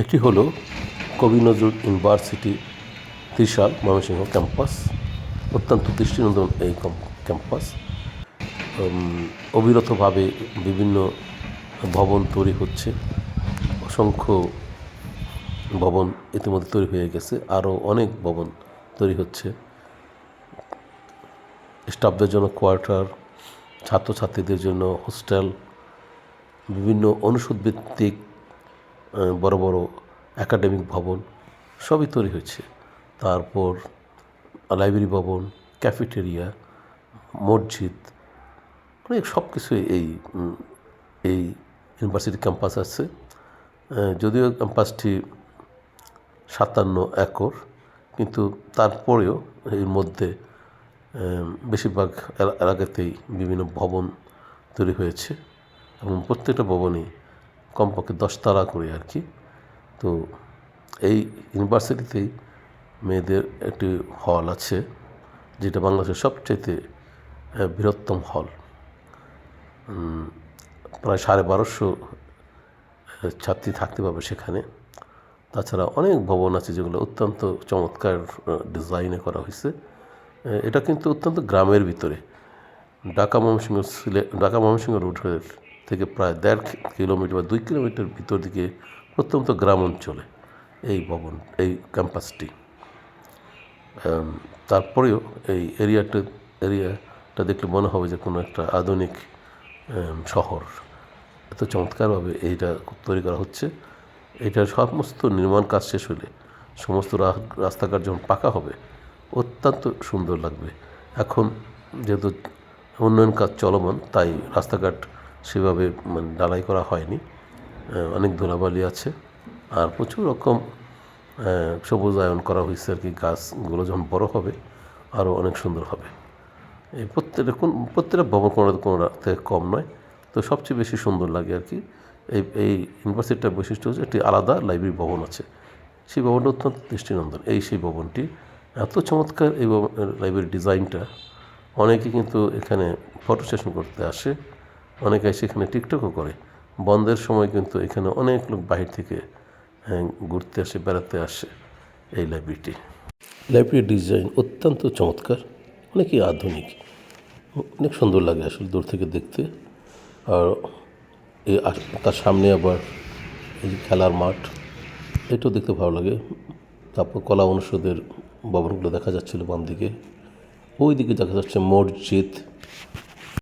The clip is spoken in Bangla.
একটি হলো কবি নজরুল ইউনিভার্সিটি ত্রিশাল ময়মনসিংহ ক্যাম্পাস, অত্যন্ত দৃষ্টিনন্দন এই ক্যাম্পাস। অবিরতভাবে বিভিন্ন ভবন তৈরি হচ্ছে। অসংখ্য ভবন ইতিমধ্যে তৈরি হয়ে গেছে। আরও অনেক ভবন তৈরি হচ্ছে। স্টাফদের জন্য কোয়ার্টার, ছাত্রছাত্রীদের জন্য হোস্টেল, বিভিন্ন অনুষদ ভিত্তিক বড় বড় একাডেমিক ভবন সবই তৈরি হয়েছে। তারপর লাইব্রেরি ভবন ক্যাফেটেরিয়া মসজিদ, অনেক সব কিছুই এই এই ইউনিভার্সিটি ক্যাম্পাস আছে। যদিও ক্যাম্পাসটি সাতান্ন একর, কিন্তু তারপরেও এর মধ্যে বেশিরভাগ এলা- এলাকাতেই বিভিন্ন ভবন তৈরি হয়েছে এবং প্রত্যেকটা ভবনই কমপক্ষে দশতলা করে আর কি। তো এই ইউনিভার্সিটিতেই মেয়েদের একটি হল আছে, যেটা বাংলাদেশের সবচেয়ে বৃহত্তম হল। প্রায় সাড়ে বারোশো ছাত্রী থাকতে পারবে সেখানে। তাছাড়া অনেক ভবন আছে যেগুলো অত্যন্ত চমৎকার ডিজাইনে করা হয়েছে। এটা কিন্তু অত্যন্ত গ্রামের ভিতরে। ঢাকা ময়মনসিংহ ঢাকা ময়মনসিংহ রোডের থেকে প্রায় দেড় কিলোমিটার বা দুই কিলোমিটার ভিতর দিকে প্রত্যন্ত গ্রাম অঞ্চলে এই ভবন, এই ক্যাম্পাসটি। তারপরেও এই এরিয়াটা এরিয়াটা দেখলে মনে হবে যে কোনো একটা আধুনিক শহর। এত চমৎকারভাবে এইটা তৈরি করা হচ্ছে। এটার সমস্ত নির্মাণ কাজ শেষ হলে সমস্ত রাস্তাঘাট যখন পাকা হবে, অত্যন্ত সুন্দর লাগবে। এখন যেহেতু উন্নয়ন কাজ চলমান, তাই রাস্তাঘাট সেভাবে মানে ডালাই করা হয়নি। অনেক ধুলাবালি আছে। আর প্রচুর রকম আহ, সবুজায়ন করা হয়েছে আর কি গাছগুলো যখন বড় হবে আরও অনেক সুন্দর হবে। এই প্রত্যেকটা কোন প্রত্যেকটা ভবন কোনো কোনো থেকে কম নয় তো সবচেয়ে বেশি সুন্দর লাগে আর কি। এই এই ইউনিভার্সিটিটার বৈশিষ্ট্য হচ্ছে একটি আলাদা লাইব্রেরি ভবন আছে। সেই ভবনটা অত্যন্ত দৃষ্টিনন্দন। এই সেই ভবনটি এত চমৎকার এই ভবন- লাইব্রেরির ডিজাইনটা অনেকে কিন্তু এখানে ফটো সেশন করতে আসে। অনেকে এসে এখানে টিকটকও করে। বন্ধের সময় কিন্তু এখানে অনেক লোক বাহির থেকে হ্যাঁ, ঘুরতে আসে বেড়াতে আসে এই লাইব্রেরিটি। লাইব্রেরির ডিজাইন অত্যন্ত চমৎকার অনেকই আধুনিক অনেক সুন্দর লাগে আসলে দূর থেকে দেখতে। আর এই তার সামনে আবার এই খেলার মাঠ এটাও দেখতে ভালো লাগে। তারপর কলা অনুষদের ভবনগুলো দেখা যাচ্ছিল বাম দিকে ওই দিকে দেখা যাচ্ছে মসজিদ।